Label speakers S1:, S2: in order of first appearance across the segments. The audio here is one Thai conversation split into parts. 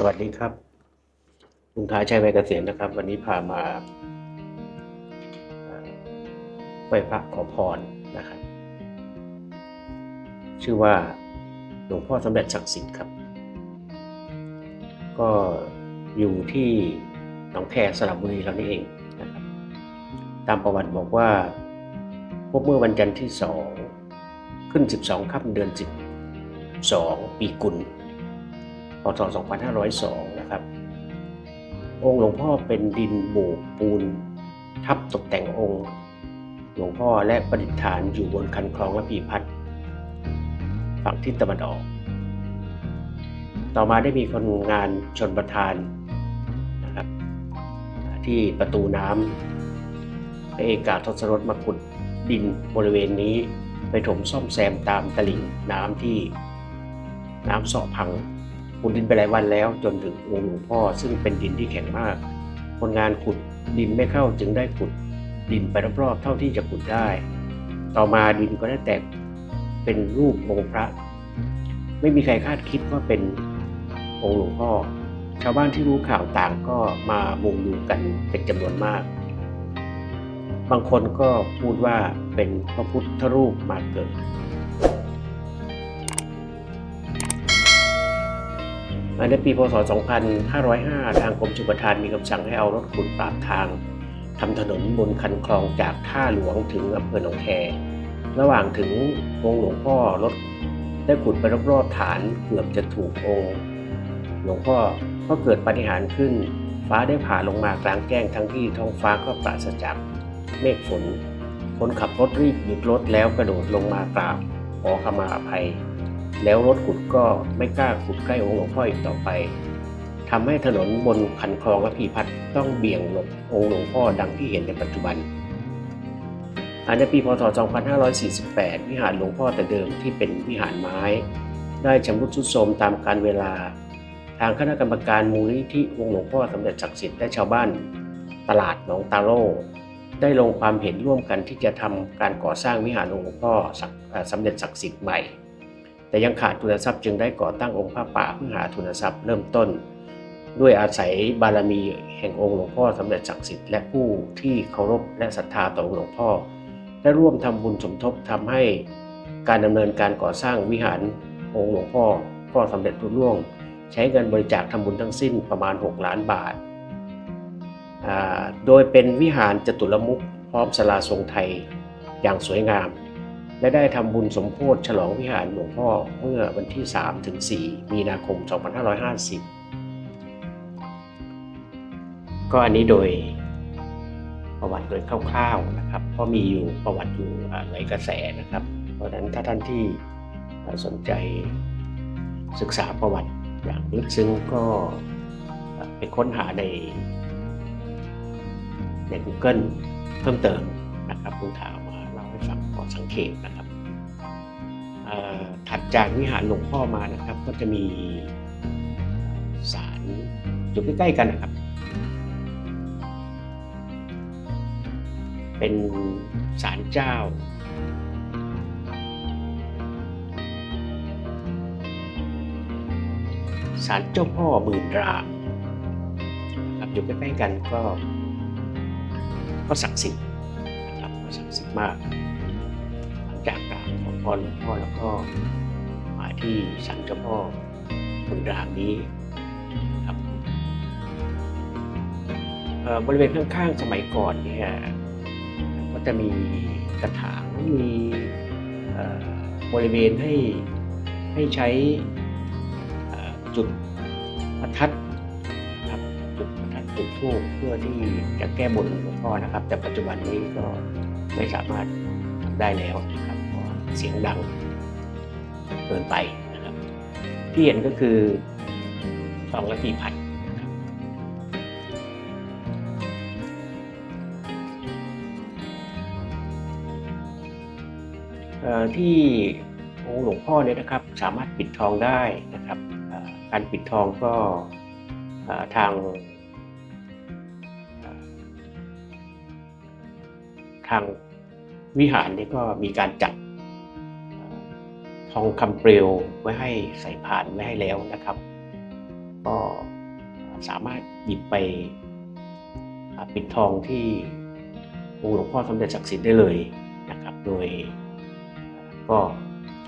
S1: สวัสดีครับลุงท้าชัยวัยเกษียณนะครับ วันนี้พามาไหว้พระขอพรนะครับ ชื่อว่าหลวงพ่อสำเร็จศักดิ์สิทธิ์ครับ ก็อยู่ที่หนองแคสระบุรีเรานี่เองนะครับ ตามประวัติบอกว่า พบเมื่อวันจันทร์ที่สองขึ้น 12ค่ำเดือน 12 ปีกุล ศ 2502 นะครับ องค์หลวงพ่อเป็นดินโบกปูน ทับตกแต่งองค์ หลวงพ่อและประดิษฐานอยู่บนคันคลองระพีพัฒน์ฝั่งทิศตะวันออก ต่อมาได้มีคนงานชนประทานนะครับ ที่ประตูน้ำพระเอกาทศรถมาขุดดินบริเวณนี้ไปถมซ่อมแซมตามตลิ่งน้ำที่น้ำเสาะพัง ขุดดินไปหลายวันแล้ว จนถึงองค์หลวงพ่อซึ่งเป็นดินที่แข็งมาก คนงานขุดดินไม่เข้าจึงได้ขุดดินไปรอบๆเท่าที่จะขุดได้ ต่อมาดินก็ได้แตกเป็นรูปองค์พระ ไม่มีใครคาดคิดว่าเป็นองค์หลวงพ่อ ชาวบ้านที่รู้ข่าวต่างก็มามุงดูกันเป็นจำนวนมาก บางคนก็พูดว่าเป็นพระพุทธรูปมาเกิด ในปีพศ 2505 ทางกรมชลประทานมีคำสั่งให้เอารถขุดปราบทางทำถนนบนคันคลองจากท่าหลวงถึงอำเภอหนองแคระหว่างถึงองค์หลวงพ่อรถได้ขุดไปรอบๆฐานเกือบจะถูกองค์หลวงพ่อก็เกิดปฏิหารขึ้น ฟ้าได้ผ่าลงมากลางแจ้งทั้งที่ท้องฟ้าก็ปราศจากเมฆฝน คนขับรถรีบหยุดรถแล้วกระโดดลงมากราบขอขมาอภัย แล้วรถขุดก็ไม่กล้าขุดใกล้องค์หลวงพ่ออีกต่อไปทำให้ถนนบนคันคลองระพีพัฒน์ต้องเบี่ยงหลบองค์หลวงพ่อดังที่เห็นในปัจจุบันอันในปีพศ 2548 วิหารหลวงพ่อแต่เดิมที่เป็นวิหารไม้ ได้ชำรุดทรุดโทรมตามกาลเวลา ทางคณะกรรมการมูลนิธิองค์หลวงพ่อสำเร็จศักดิ์สิทธิ์และชาวบ้าน ตลาดหนองตาโร่ได้ลงความเห็นร่วมกันที่จะทำการก่อสร้างวิหารหลวงพ่อศักดิ์เอ่อสำเร็จศักดิ์สิทธิ์ใหม่ แต่ยังขาดทุนทรัพย์จึงได้ก่อตั้งองค์พระป่าเพื่อหาทุนทรัพย์เริ่มต้น ด้วยอาศัยบารมีแห่งองค์หลวงพ่อสำเร็จศักดิ์สิทธิ์และผู้ที่เคารพและศรัทธาต่อองค์หลวงพ่อ ได้ร่วมทำบุญสมทบทำให้การดำเนินการก่อสร้างวิหารองค์หลวงพ่อก็สำเร็จรุ่ร่วง ใช้เงินบริจาคทำบุญทั้งสิ้นประมาณ 6 ล้านบาท โดยเป็นวิหารจตุรมุขพร้อมศาลาทรงไทยอย่างสวยงาม และได้ทำบุญสมโพธิฉลองวิหารหลวงพ่อเมื่อวันที่ 3 ถึง 4 มีนาคม 2550 ก็อันนี้โดยประวัติโดยคร่าวๆนะครับ เพราะมีอยู่ประวัติอยู่หลายกระแสนะครับ เพราะฉะนั้นถ้าท่านที่สนใจศึกษาประวัติอย่างลึกซึ้งก็ไปค้นหาในใน Google เพิ่มเติมนะครับคุณถาม สังเกตนะครับถัดจากวิหารหลวงพ่อมานะครับ ก็จะมีศาลอยู่ใกล้ๆกันนะครับ เป็นศาลเจ้าศาลเจ้าพ่อหมื่นรามครับอยู่ใกล้ๆกันก็ ก็ศักดิ์สิทธิ์นะครับก็ศักดิ์สิทธิ์มาก จากกราบขอพรหลวงพ่อแล้วก็มาที่ศาลเจ้าพ่อหมื่นรามนี้ครับบริเวณข้างๆสมัยก่อนเนี่ยก็จะมีกระถางมีบริเวณให้ให้ใช้จุดประทัดครับจุดประทัดจุดธูปเพื่อที่จะแก้บนหลวงพ่อนะครับ แต่ปัจจุบันนี้ก็ไม่สามารถทำได้แล้วนะครับ เสียงดังเกินไปนะครับ ที่เห็นก็คือสองนาทีพันนะครับที่องค์หลวงพ่อเนี่ยนะครับสามารถปิดทองได้นะครับการปิดทองก็ทางทางวิหารนี่ก็มีการจัด องคำเปลวไว้ให้ใส่ผ่านไว้ให้แล้วนะครับ ก็สามารถหยิบไปปิดทองที่องค์หลวงพ่อสมเด็จศักดิ์สิทธิ์ได้เลยนะครับ โดยก็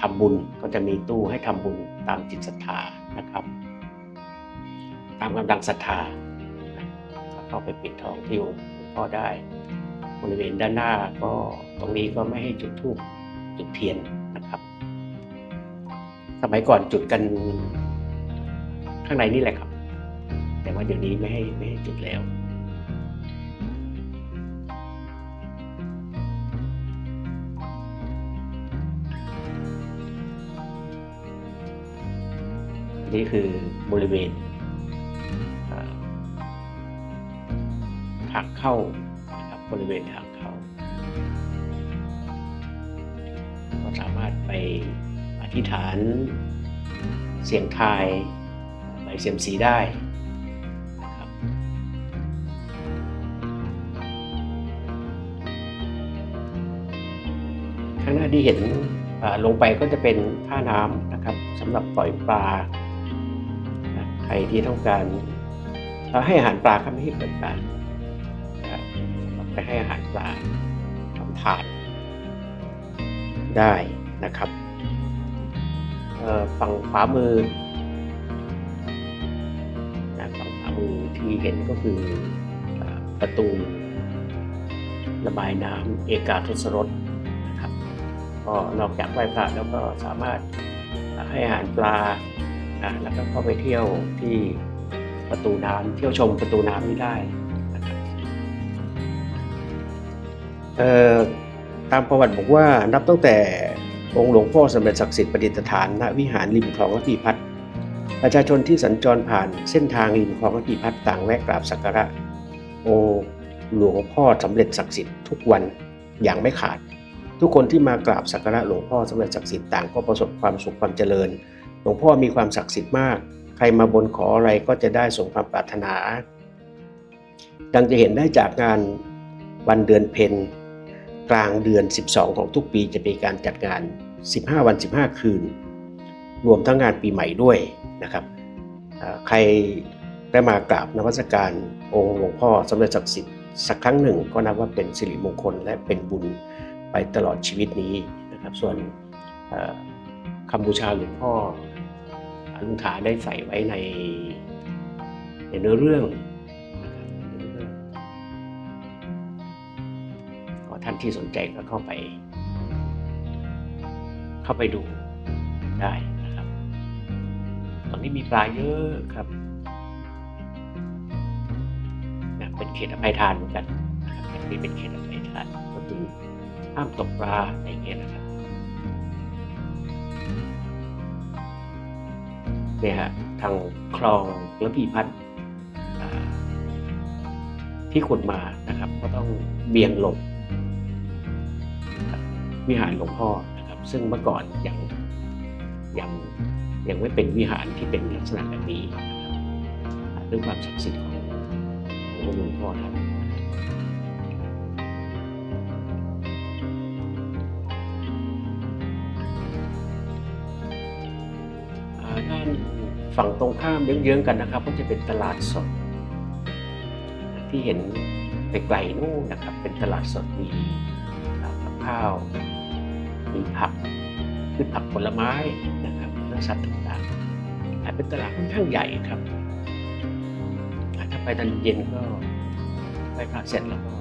S1: ทำบุญก็จะมีตู้ให้ทำบุญตามจิตศรัทธานะครับ ตามกำลังศรัทธาเข้าไปปิดทองที่องค์หลวงพ่อได้บริเวณด้านหน้าก็ตรงนี้ก็ไม่ให้จุดธูปจุดเทียนนะครับ สมัยก่อนจุดกัน ข้างในนี่แหละครับ แต่ว่าเดี๋ยวนี้ไม่ให้ไม่ให้จุดแล้วนี่คือบริเวณทางเข้านะครับบริเวณทางเข้า ก็สามารถไป ธิษฐานเสียงทายใบเสียมสีได้นะครับข้างหน้าที่เห็นลงไปก็จะเป็นท่าน้ำนะครับสำหรับปล่อยปลาใครที่ต้องการเอ่อให้อาหารปลาครับไม่ให้เปิดปลารไปให้อาหารปลาทำทานได้นะครับ ฝั่งขวามือนะฝั่งขวามือที่เห็นก็คือประตูระบายน้ำเอกาทศรสนะครับก็นอกจากไหว้พระแล้วก็สามารถให้อาหารปลานะแล้วก็เข้าไปเที่ยวที่ประตูน้ำเที่ยวชมประตูน้ำนี้ได้นะครับตามประวัติบอกว่านับตั้งแต่ องค์หลวงพ่อสมเด็จศักดิ์สิทธิ์ประดิษฐานณวิหารริมคลองระพีพัฒน์ประชาชนที่สัญจรผ่านเส้นทางริมคลองระพีพัฒน์ต่างแวะกราบสักการะองค์หลวงพ่อสำเร็จศักดิ์สิทธิ์ทุกวันอย่างไม่ขาด ทุกคนที่มากราบสักการะหลวงพ่อสำเร็จศักดิ์สิทธิ์ต่างก็ประสบความสุขความเจริญ หลวงพ่อมีความศักดิ์สิทธิ์มาก ใครมาบนขออะไรก็จะได้สมความปรารถนา ดังจะเห็นได้จากงานวันเดือนเพ็ญ กลางเดือน 12 ของทุกปีจะมีการจัดงาน 15 วัน 15 คืน รวมทั้งงานปีใหม่ด้วยนะครับ ใครได้มากราบนมัสการองค์หลวงพ่อสมเด็จศักดิ์สิทธิ์สักครั้งหนึ่งก็นับว่าเป็นสิริมงคลและเป็นบุญไปตลอดชีวิตนี้นะครับ ส่วนคำบูชาหลวงพ่อลุงถาได้ใส่ไว้ในในเนื้อเรื่อง ท่านที่สนใจก็เข้าไป เข้าไปดูได้นะครับ ตอนนี้มีปลาเยอะครับนะเป็นเขตอภัยทานเหมือนกันนะครับนนี้เป็นเขตอภัยทานก็คือห้ามตกปลาอะไรเงี้ยนะครับเนี่ยฮะทางคลองระพีพัฒน์ที่ขุดมานะครับ ก็ต้องเบี่ยงหลบ วิหารหลวงพ่อนะครับ ซึ่งเมื่อก่อนยังยังยังไม่เป็นวิหารที่เป็นลักษณะแบบนี้นะครับด้วยความศักดิ์สิทธิ์ของของหลวงพ่อท่านอ่าด้านฝั่งตรงข้ามเยื้องๆกันนะครับ ก็จะเป็นตลาดสด ที่เห็นไกลๆนู่นนะครับ เป็นตลาดสดมีกับข้าว มีผักพืชผักผลไม้นะครับเนื้อสัตว์ต่างๆแต่เป็นตลาดค่อนข้างใหญ่ครับอาถ้าไปตอนเย็นก็ไปพักเสร็จแล้วก็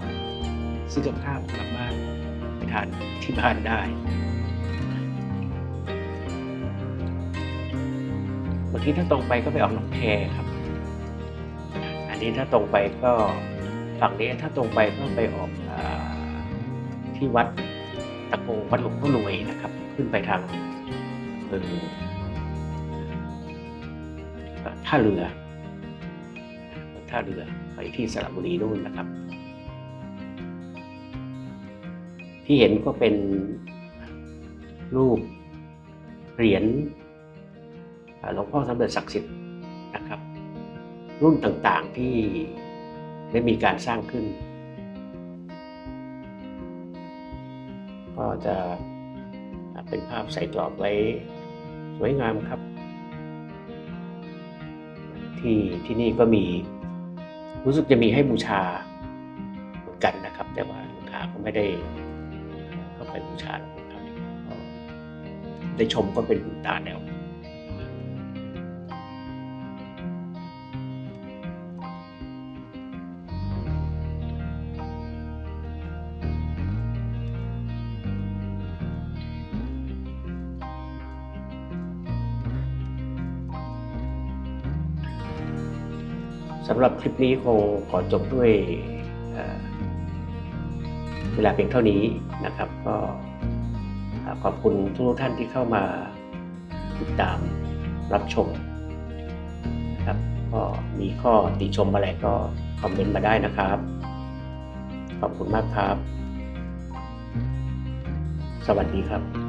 S1: ซื้อกับข้าวกลับบ้านไปทานที่บ้านได้บางทีถ้าตรงไปก็ไปออกหนองแคครับ อันนี้ถ้าตรงไปก็ฝั่งนี้ถ้าตรงไปก็ไปออกอที่วัด ตะโกวัดหลวงพ่อรวยนะครับ ขึ้นไปทางท่าเรือท่าเรือไปที่สระบุรีนู่นนะครับ ที่เห็นก็เป็นรูปเหรียญหลวงพ่อสมเด็จศักดิ์สิทธิ์นะครับ รุ่นต่างๆที่ได้มีการสร้างขึ้น จะเป็นภาพใส่กรอบไว้สวยงามครับ ที่ที่นี่ก็มีรู้สึกจะมีให้บูชาเหมือนกันนะครับ แต่ว่าหลวงตาก็ไม่ได้เข้าไปบูชาหรอกครับได้ชมก็เป็นบุญตาแล้ว สำหรับคลิปนี้คงขอจบด้วยเเวลาเพียงเท่านี้นะครับ ก็ขอบคุณทุกท่านที่เข้ามาติดตามรับชมนะครับก็มีข้อติชมอะไรก็คอมเมนต์มาได้นะครับ ขอบคุณมากครับ สวัสดีครับ